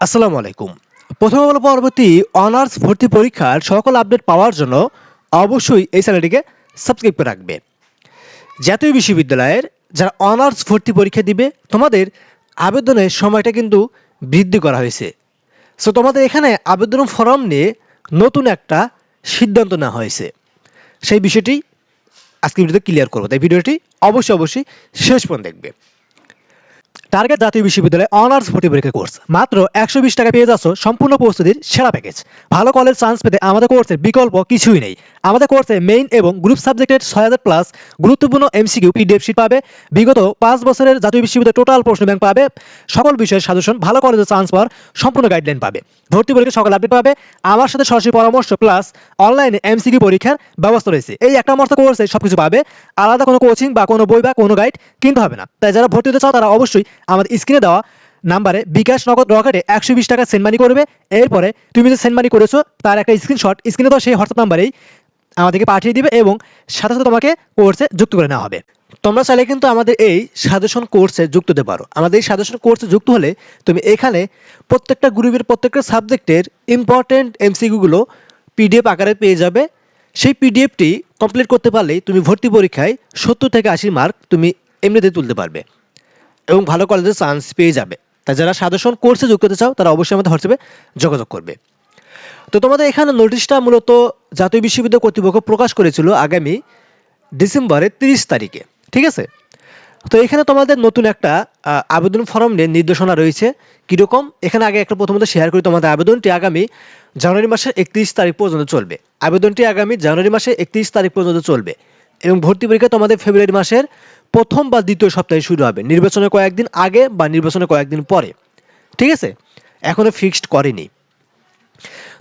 আসসালামু আলাইকুম। প্রথম বলো পরবর্তী অনার্স ভর্তি পরীক্ষার সকল আপডেট পাওয়ার জন্য অবশ্যই এই চ্যানেলটিকে সাবস্ক্রাইব করে রাখবে। জাতীয় বিশ্ববিদ্যালয়ের যারা অনার্স ভর্তি পরীক্ষা দিবে, তোমাদের আবেদনের সময়টা কিন্তু বৃদ্ধি করা হয়েছে। সো তোমাদের এখানে আবেদন ফর্ম নিয়ে নতুন একটা সিদ্ধান্ত নেওয়া হয়েছে। সেই বিষয়টি আজকে ভিডিওতে ক্লিয়ার করব। তাই ভিডিওটি অবশ্যই অবশ্যই শেষ পর্যন্ত দেখবে। টার্গেট জাতীয় বিশ্ববিদ্যালয়ে অনার্স ভর্তি পরীক্ষা কোর্স মাত্র একশো বিশ টাকা পেয়ে যাচ্ছ সম্পূর্ণ প্রস্তুতির সেরা প্যাকেজ ভালো কলেজ চান্স পেতে আমাদের কোর্সের বিকল্প কিছুই নেই। আমাদের কোর্সে মেইন এবং গ্রুপ সাবজেক্টের ছয় হাজার প্লাস গুরুত্বপূর্ণ এমসিকিউ পিডিএফ শিট পাবে। বিগত পাঁচ বছরের জাতীয় বিশ্ববিদ্যালয় টোটাল প্রশ্ন ব্যাংক পাবে। সকল বিষয়ের সাজেশন ভালো কলেজে চান্স পাওয়ার সম্পূর্ণ গাইডলাইন পাবে। ভর্তি পরীক্ষা সকল আপডেট পাবে। আমার সাথে সরাসরি পরামর্শ প্লাস অনলাইনে এমসিকিউ পরীক্ষার ব্যবস্থা রয়েছে। এই একটা মর্ত কোর্সে সবকিছু পাবে। আলাদা কোনো কোচিং বা কোনো বই বা কোনো গাইড কিনতে হবে না। তাই যারা ভর্তি হতে চাও তারা অবশ্যই আমাদের স্ক্রিনে দেওয়া নাম্বারে বিকাশ নগদ রকেটে একশো বিশ টাকা সেন্ড মানি করবে। এরপরে তুমি যে সেন্ড মানি করেছ, তার একটা স্ক্রিনশট স্ক্রিনে দেওয়া সেই হোয়াটসঅ্যাপ নাম্বারেই আমাদেরকে পাঠিয়ে দিবে এবং সাথে সাথে তোমাকে কোর্সে যুক্ত করে নেওয়া হবে। তোমরা চাইলে কিন্তু আমাদের এই সাজেশন কোর্সে যুক্ত হতে পারো। আমাদের এই সাজেশন কোর্সে যুক্ত হলে তুমি এখানে প্রত্যেকটা গ্রুপের প্রত্যেকটা সাবজেক্টের ইম্পর্টেন্ট এমসিকিউগুলো পিডিএফ আকারে পেয়ে যাবে। সেই পিডিএফটি কমপ্লিট করতে পারলেই তুমি ভর্তি পরীক্ষায় সত্তর থেকে আশি মার্ক তুমি এমনিতে তুলতে পারবে। এবং ভালো কলেজে চান্স পেয়ে যাবে। তাই যারা সাজেশন কোর্সে যুক্ত হতে চাও, তারা অবশ্যই আমাদের হোয়াটসঅ্যাপে যোগাযোগ করবে। তো তোমাদের এখানে নোটিশটা মূলত জাতীয় বিশ্ববিদ্যালয় কর্তৃপক্ষ প্রকাশ করেছিল আগামী ডিসেম্বরের তিরিশ তারিখে। ঠিক আছে? তো এখানে তোমাদের নতুন একটা আবেদন ফর্ম নিয়ে নির্দেশনা রয়েছে। কীরকম? এখানে আগে একটা প্রথমত শেয়ার করি তোমাদের আবেদনটি আগামী জানুয়ারি মাসের একত্রিশ তারিখ পর্যন্ত চলবে। আবেদনটি আগামী জানুয়ারি মাসের একত্রিশ তারিখ পর্যন্ত চলবে। এবং ভর্তি পরীক্ষা তোমাদের ফেব্রুয়ারি মাসের প্রথম বা দ্বিতীয় সপ্তাহে শুরু হবে। নির্বাচনের কয়েকদিন আগে বা নির্বাচনের কয়েকদিন পরে। ঠিক আছে? এখনও ফিক্সড করেনি।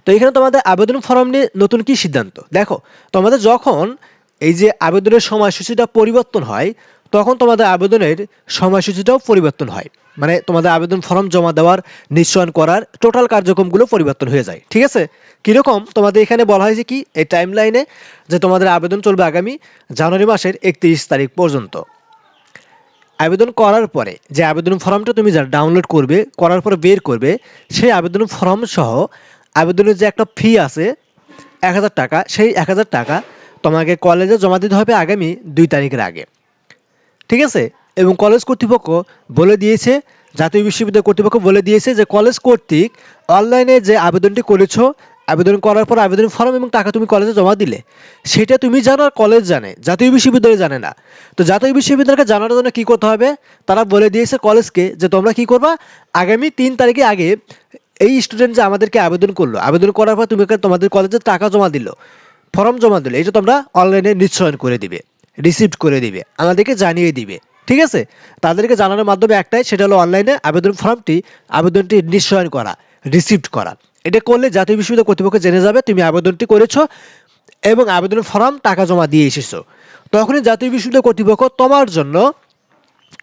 তো এখানে তোমাদের আবেদন ফর্ম নিয়ে নতুন কি সিদ্ধান্ত? দেখো, তোমাদের যখন এই যে আবেদনের সময়সূচিটা পরিবর্তন হয় তখন তোমাদের আবেদনের সময়সূচিটাও পরিবর্তন হয়। মানে তোমাদের আবেদন ফর্ম জমা দেওয়ার, নিশ্চয়ন করার টোটাল কার্যক্রমগুলো পরিবর্তন হয়ে যায়। ঠিক আছে? কীরকম? তোমাদের এখানে বলা হয়েছে কি, এই টাইম লাইনে যে তোমাদের আবেদন চলবে আগামী জানুয়ারি মাসের একত্রিশ তারিখ পর্যন্ত। আবেদন করার পরে যে আবেদন ফর্মটা তুমি যা ডাউনলোড করবে, করার পরে বের করবে, সেই আবেদন ফর্ম সহ আবেদনের যে একটা ফি আছে, এক হাজার টাকা, সেই এক হাজার টাকা তোমাকে কলেজে জমা দিতে হবে আগামী দুই তারিখের আগে। ঠিক আছে? এবং কলেজ কর্তৃপক্ষ বলে দিয়েছে, জাতীয় বিশ্ববিদ্যালয় কর্তৃপক্ষ বলে দিয়েছে যে কলেজ কর্তৃক অনলাইনে যে আবেদনটি করেছ, আবেদন করার পর আবেদন ফর্ম এবং টাকা তুমি কলেজে জমা দিলে। সেটা তুমি জানো আর কলেজ জানে, জাতীয় বিশ্ববিদ্যালয় জানে না। তো জাতীয় বিশ্ববিদ্যালয়কে জানার জন্য কী করতে হবে? তারা বলে দিয়েছে কলেজকে যে তোমরা কি করবা? আগামী তিন তারিখে আগে এই স্টুডেন্ট যে আমাদেরকে আবেদন করল, আবেদন করার পর তুমি তোমাদের কলেজে টাকা জমা দিল ফর্ম জমা দিলে এটা তোমরা অনলাইনে নিশ্চয়ন করে দিবে। রিসিভ করে দিবে, আমাদেরকে জানিয়ে দিবে, ঠিক আছে? তাদেরকে জানানোর মাধ্যমে একটাই, সেটা হলো অনলাইনে আবেদন ফর্মটি, আবেদনটি নিশ্চয়ন করা রিসিভড করা। এটা করলে জাতীয় বিশ্ববিদ্যালয় কর্তৃপক্ষ জেনে যাবে তুমি আবেদনটি করেছ এবং আবেদন ফর্ম টাকা জমা দিয়ে এসেছ। তখনই জাতীয় বিশ্ববিদ্যালয় কর্তৃপক্ষ তোমার জন্য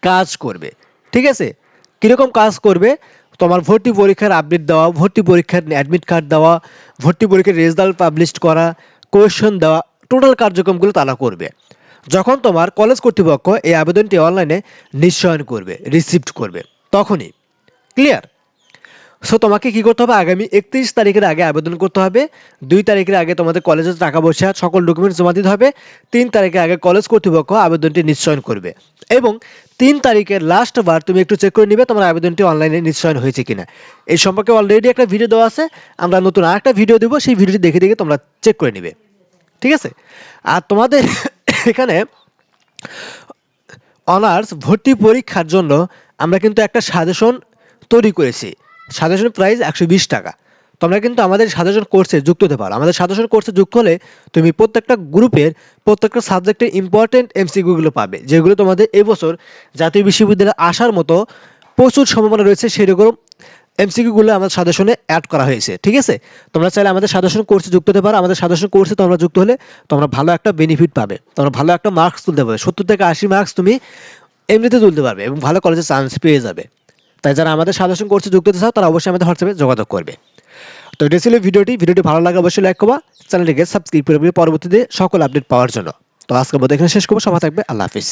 কাজ করবে, ঠিক আছে? কীরকম কাজ করবে? তোমার ভর্তি পরীক্ষার আপডেট দেওয়া, ভর্তি পরীক্ষার অ্যাডমিট কার্ড দেওয়া, ভর্তি পরীক্ষার রেজাল্ট পাবলিশ করা কোয়েশন দেওয়া টোটাল কার্যক্রমগুলো তারা করবে। যখন তোমার কলেজ কর্তৃপক্ষ এই আবেদনটি অনলাইনে নিশ্চয়ন করবে রিসিভড করবে, তখনই। ক্লিয়ার সো তোমাকে কি করতে হবে? আগামী একত্রিশ তারিখের আগে আবেদন করতে হবে। দুই তারিখের আগে তোমাদের কলেজে টাকা পয়সা, সকল ডকুমেন্টস জমা দিতে হবে। তিন তারিখের আগে কলেজ কর্তৃপক্ষ আবেদনটি নিশ্চয়ন করবে। এবং তিন তারিখের লাস্ট বার তুমি একটু চেক করে নিবে তোমার আবেদনটি অনলাইনে নিশ্চয়ন হয়েছে কিনা। এই সম্পর্কে অলরেডি একটা ভিডিও দেওয়া আছে। আমরা নতুন আরেকটা ভিডিও দেবো। সেই ভিডিওটি দেখে দেখে তোমরা চেক করে নিবে। ঠিক আছে? আর তোমাদের এখানে অনার্স ভর্তি পরীক্ষার জন্য আমরা কিন্তু একটা সাজেশন তৈরি করেছি। সাজেশন প্রাইস একশো বিশ টাকা। তোমরা কিন্তু আমাদের সাজেশন কোর্সে যুক্ত হতে পারো আমাদের সাজেশন কোর্সে যুক্ত হলে তুমি প্রত্যেকটা গ্রুপের প্রত্যেকটা সাবজেক্টের ইম্পর্টেন্ট এমসিকিউগুলো পাবে, যেগুলো তোমাদের এবছর জাতীয় বিশ্ববিদ্যালয়ে আসার মতো প্রচুর সম্ভাবনা রয়েছে, সেরকম এমসিকিউগুলো আমাদের সাজেশনে অ্যাড করা হয়েছে, ঠিক আছে? তোমরা চাইলে আমাদের সাজেশন কোর্সে যুক্ত হতে পারো। আমাদের সাজেশন কোর্সে তোমরা যুক্ত হলে তোমরা ভালো একটা বেনিফিট পাবে। তোমরা ভালো একটা মার্কস তুলতে পারবে। সত্তর থেকে আশি মার্কস তুমি এমনিতে তুলতে পারবে এবং ভালো কলেজে চান্স পেয়ে যাবে। তাই যারা আমাদের সাজেশন কোর্সে যুক্ত হতে চাও, তারা অবশ্যই আমাদের হোয়াটসঅ্যাপে যোগাযোগ করবে। তো এটা ছিল ভিডিওটি। ভিডিওটি ভালো লাগে অবশ্যই লাইক করবা। চ্যানেলটিকে সাবস্ক্রাইব করে পরবর্তীতে সকল আপডেট পাওয়ার জন্য। তো আজকের মধ্যে এখানে শেষ করব। সবাই থাকবে। আল্লাহ হাফিজ।